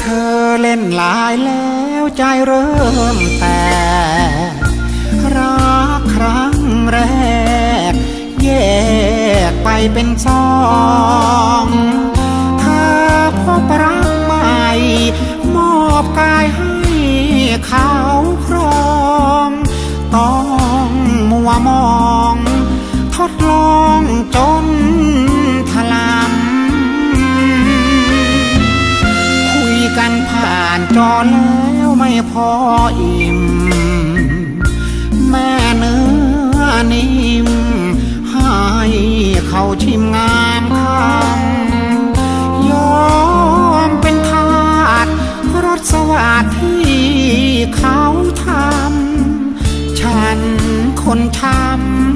เธอเล่นลายแล้วใจเริ่มแตกรักครั้งแรก แยกไปเป็นสอง กันผ่านจอแล้วไม่พออิ่ม แม่เนื้อนิ่มให้เขาชิมงามคำยอมเป็นทาสรสสวัสดที่เขาทำ ฉันคนทำ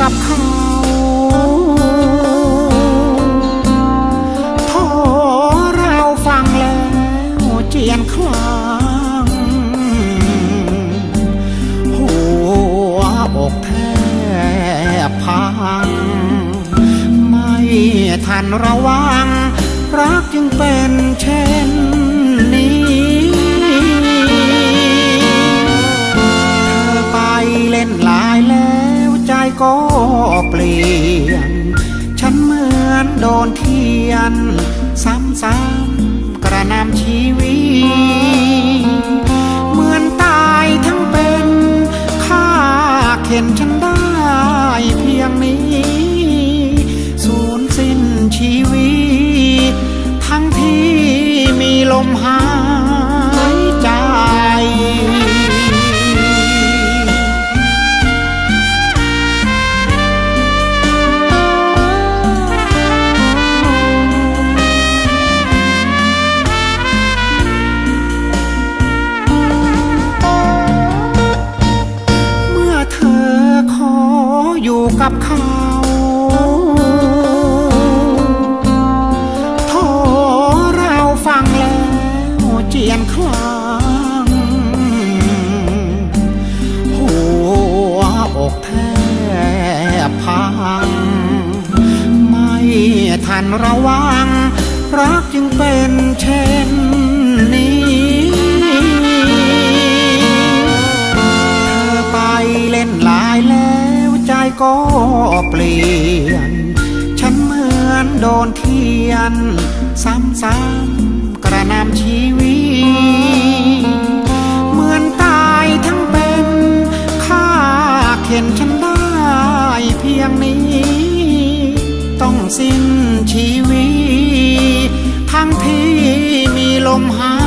กับเขาโทรเราฟังแล้วเจียนคลังหัวอกแทบพัง ไม่ทันระวัง รักจึงเป็นายก็เปลี่ยน ฉันเหมือนโดนเทียน ซ้ำๆกระนำชีวิต เหมือนตายทั้งเป็นข้าเข็นฉันได้เพียงนี้ สูญสิ้นชีวิต อยู่กับเขาโทรเราฟังแล้วเจียนคลังหัวอกแทบพัง ไม่ทันระวัง รักจึงเป็นเช่น ก็เปลี่ยน ฉันเหมือนโดนเทียน ซ้ำๆกระนำชีวิต เหมือนตายทั้งเป็นข้าเข็นฉันได้เพียงนี้ ต้องสิ้นชีวิต ทั้งที่มีลมหาย